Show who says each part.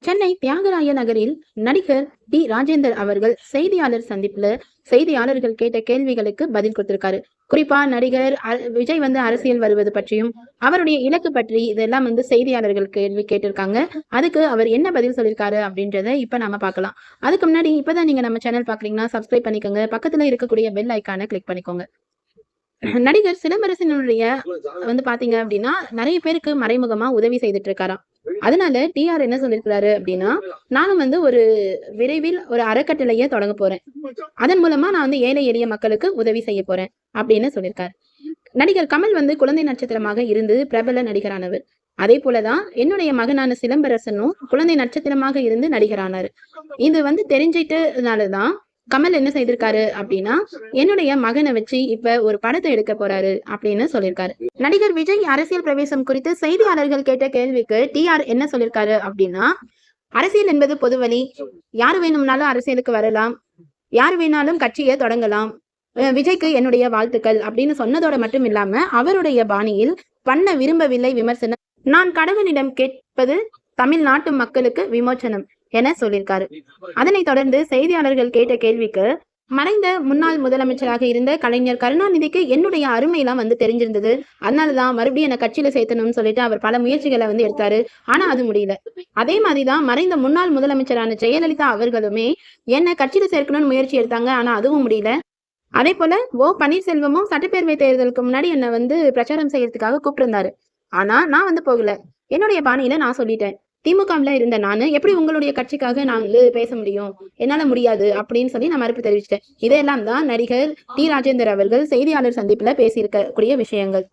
Speaker 1: சென்னை தியாகராய நகரில் நடிகர் டி. ராஜேந்தர் அவர்கள் செய்தியாளர் சந்திப்புல செய்தியாளர்கள் கேட்ட கேள்விகளுக்கு பதில் கொடுத்திருக்காரு. குறிப்பா நடிகர் அ- விஜய் வந்து அரசியல் வருவது பற்றியும் அவருடைய இலக்கு பற்றி இதெல்லாம் வந்து செய்தியாளர்கள் கேள்வி கேட்டிருக்காங்க. அதுக்கு அவர் என்ன பதில் சொல்லியிருக்காரு அப்படின்றத இப்ப நாம பார்க்கலாம். அதுக்கு முன்னாடி இப்பதான் நீங்க நம்ம சேனல் பாக்குறீங்கன்னா சப்ஸ்கிரைப் பண்ணிக்கோங்க. பக்கத்துல இருக்கக்கூடிய பெல் ஐக்கானை கிளிக் பண்ணிக்கோங்க. நடிகர் சிலம்பரசனுடைய வந்து பாத்தீங்க அப்படின்னா நிறைய பேருக்கு மறைமுகமா உதவி செய்துட்டு இருக்காராம். அதனால டிஆர் என்ன சொல்லியிருக்கிறாரு அப்படின்னா நானும் வந்து ஒரு விரைவில் ஒரு அறக்கட்டளையை தொடங்க போறேன். அதன் மூலமா நான் வந்து ஏழை எளிய மக்களுக்கு உதவி செய்ய போறேன் அப்படின்னு சொல்லியிருக்காரு நடிகர் கமல் வந்து குழந்தை நட்சத்திரமாக இருந்து பிரபல நடிகரானவர். அதே போலதான் என்னுடைய மகனான சிலம்பரசனும் குழந்தை நட்சத்திரமாக இருந்து நடிகரானாரு. இது வந்து தெரிஞ்சிட்டதுனாலதான் கமல் என்ன செய்திருக்காரு அப்படின்னா என்னுடைய மகனை வச்சு இப்ப ஒரு படத்தை எடுக்க போறாரு அப்படின்னு சொல்லியிருக்காரு நடிகர் விஜய் அரசியல் பிரவேசம் குறித்து செய்தியாளர்கள் கேட்ட கேள்விக்கு டி ஆர் என்ன சொல்லியிருக்காரு அப்படின்னா அரசியல் என்பது பொதுவழி யார் வேணும்னாலும் அரசியலுக்கு வரலாம். யார் வேணாலும் கட்சியை தொடங்கலாம். அஹ் விஜய்க்கு என்னுடைய வாழ்த்துக்கள் அப்படின்னு சொன்னதோட மட்டும் இல்லாம அவருடைய பாணியில் பண்ண விரும்பவில்லை விமர்சனம். நான் கடவுளிடம் கேட்பது தமிழ்நாட்டு மக்களுக்கு விமோச்சனம் என சொல்லியிருக்காரு. அதனைத் தொடர்ந்து செய்தியாளர்கள் கேட்ட கேள்விக்கு மறைந்த முன்னாள் முதலமைச்சராக இருந்த கலைஞர் கருணாநிதிக்கு என்னுடைய அருமையெல்லாம் வந்து தெரிஞ்சிருந்தது. அதனாலதான் மறுபடியும் என்ன கட்சியில சேர்த்தணும்னு சொல்லிட்டு அவர் பல முயற்சிகளை வந்து எடுத்தாரு. ஆனா அது முடியல. அதே மாதிரிதான் மறைந்த முன்னாள் முதலமைச்சரான ஜெயலலிதா அவர்களுமே என்ன கட்சியில சேர்க்கணும்னு முயற்சி எடுத்தாங்க. ஆனா அதுவும் முடியல. அதே போல ஓ பன்னீர்செல்வமும் சட்டப்பேரவை தேர்தலுக்கு முன்னாடி என்னை வந்து பிரச்சாரம் செய்யறதுக்காக கூப்பிட்டிருந்தாரு. ஆனா நான் வந்து போகல. என்னுடைய பாணியில நான் சொல்லிட்டேன். திமுகவில் இருந்த நானு எப்படி உங்களுடைய கட்சிக்காக நான் வந்து பேச முடியும்? என்னால முடியாது அப்படின்னு சொல்லி நான் மறுப்பு தெரிவிச்சிட்டேன். இதெல்லாம் தான் நடிகர் டி. ராஜேந்தர் அவர்கள் செய்தியாளர் சந்திப்புல பேசியிருக்கக்கூடிய விஷயங்கள்.